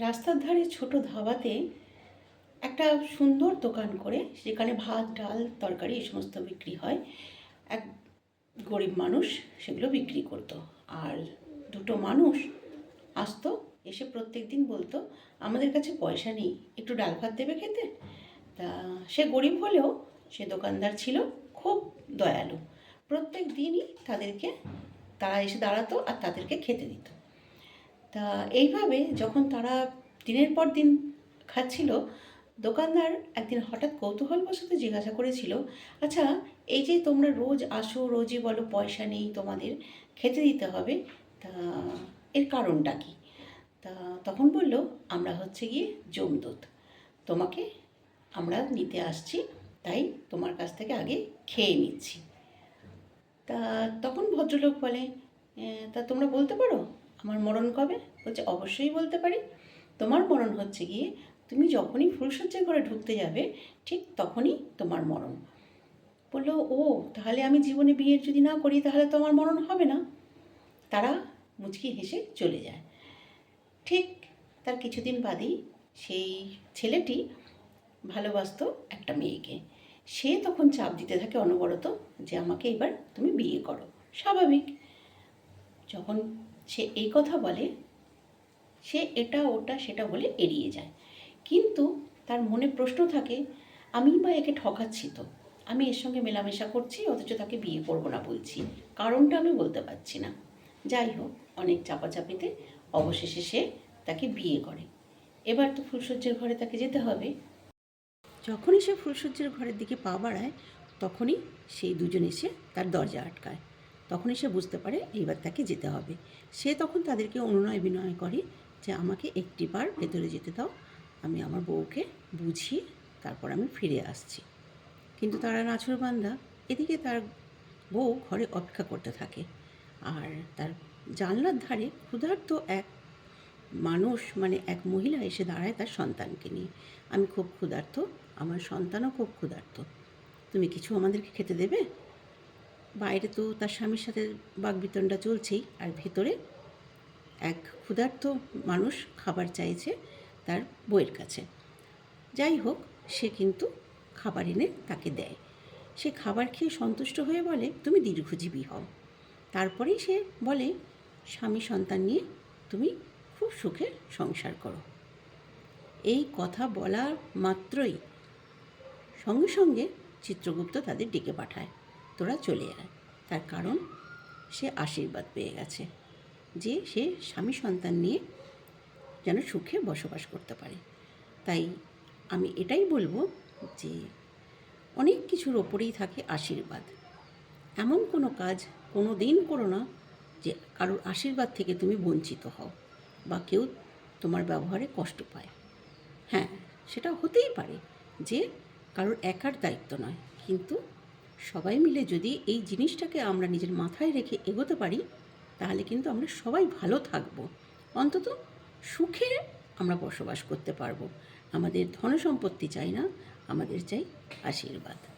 রাস্তার ধারে ছোট ধাবাতে একটা সুন্দর দোকান করে সেখানে ভাত, ডাল, তরকারি এই সমস্ত বিক্রি হয়। এক গরিব মানুষ সেগুলো বিক্রি করতো। আর দুটো মানুষ আসতো, এসে প্রত্যেক দিন বলতো, আমাদের কাছে পয়সা নেই, একটু ডাল ভাত দেবে খেতে? তা সে গরিব হলেও সে দোকানদার ছিল খুব দয়ালু। প্রত্যেক দিনই তাদেরকে, তারা এসে দাঁড়াতো আর তাদেরকে খেতে দিত। তা এইভাবে যখন তারা দিনের পর দিন খাচ্ছিল, দোকানদার একদিন হঠাৎ কৌতূহলবশত জিজ্ঞাসা করেছিল আচ্ছা এই যে তোমরা রোজ আসো, রোজই বলো পয়সা নেই তোমাদের, খেতে দিতে হবে, তা এর কারণটা কি? তা তখন বলল, আমরা হচ্ছে গিয়ে জমদূত, তোমাকে আমরা নিতে আসছি, তাই তোমার কাছ থেকে আগে খেয়ে নিচ্ছি। তা তখন ভদ্রলোক বলে তা তোমরা বলতে পারো? আমার মরণ কবে? বলছে, অবশ্যই বলতে পারি। তোমার মরণ হচ্ছে গিয়ে তুমি যখনই ফুলসজ্জার ঘরে ঢুকতে যাবে, ঠিক তখনই তোমার মরণ। বলল, ও, তাহলে আমি জীবনে বিয়ে যদি না করি, তাহলে তো আমার মরণ হবে না। তারা মুচকি হেসে চলে যায়। ঠিক তার কিছুদিন বাদেই সেই ছেলেটি ভালোবাসতো একটা মেয়েকে। সে তখন চাপ দিতে থাকে অনবরত যে, আমাকে এবার তুমি বিয়ে করো। স্বাভাবিক। যখন সে এই কথা বলে, সে এটা, ওটা, সেটা বলে এড়িয়ে যায়। কিন্তু তার মনে প্রশ্ন থাকে, আমি বা একে ঠকাচ্ছি তো? আমি এর সঙ্গে মেলামেশা করছি, অথচ তাকে বিয়ে করব না বলছি। কারণটা আমি বলতে পারছি না। যাই হোক, অনেক চাপাচাপিতে অবশেষে সে তাকে বিয়ে করে। এবার তো ফুলসজ্জার ঘরে তাকে যেতে হবে। যখনই সে ফুলসজ্জার ঘরের দিকে পা বাড়ায়, তখনই সেই দুজন এসে তার দরজা আটকায়। তখনই সে বুঝতে পারে এইবার তাকে যেতে হবে। সে তখন তাদেরকে অনুনয় বিনয় করে যে, আমাকে একটি বার ভেতরে যেতে দাও, আমি আমার বউকে বুঝিয়ে তারপর আমি ফিরে আসছি। কিন্তু তারা নাছুরবান্ধা এদিকে তার বউ ঘরে অপেক্ষা করতে থাকে আর তার জানলার ধারে ক্ষুধার্ত এক মানুষ মানে এক মহিলা এসে দাঁড়ায় তার সন্তানকে নিয়ে। আমি খুব ক্ষুধার্ত, আমার সন্তানও খুব ক্ষুধার্ত। তুমি কিছু আমাদেরকে খেতে দেবে? বাইরে তো তার স্বামীর সাথে বাগবিতণ্ডা চলছেই, আর ভেতরে এক ক্ষুধার্ত মানুষ খাবার চাইছে তার বইয়ের কাছে। যাই হোক, সে কিন্তু খাবার এনে তাকে দেয়। সে খাবার খেয়ে সন্তুষ্ট হয়ে বলে, তুমি দীর্ঘজীবী হও। তারপরেই সে বলে, স্বামী সন্তান নিয়ে তুমি খুব সুখে সংসার করো। এই কথা বলার মাত্রই সঙ্গে সঙ্গে চিত্রগুপ্ত তাদের ডেকে পাঠায়। তোরা চলে আয় তার কারণ সে আশীর্বাদ পেয়ে গেছে যে সে স্বামী সন্তান নিয়ে যেন সুখে বসবাস করতে পারে। তাই আমি এটাই বলব যে অনেক কিছুর ওপরেই থাকে আশীর্বাদ। এমন কোনো কাজ কোনো দিন করো না যে কারোর আশীর্বাদ থেকে তুমি বঞ্চিত হও বা কেউ তোমার ব্যবহারে কষ্ট পায়। হ্যাঁ সেটা হতেই পারে যে কারোর একার দায়িত্ব নয়, কিন্তু সবাই মিলে যদি এই জিনিসটাকে আমরা নিজের মাথায় রেখে এগোতে পারি, তাহলে কিন্তু আমরা সবাই ভালো থাকব। অন্তত সুখে আমরা বসবাস করতে পারব। আমাদের ধন সম্পত্তি চাই না, আমাদের চাই আশীর্বাদ।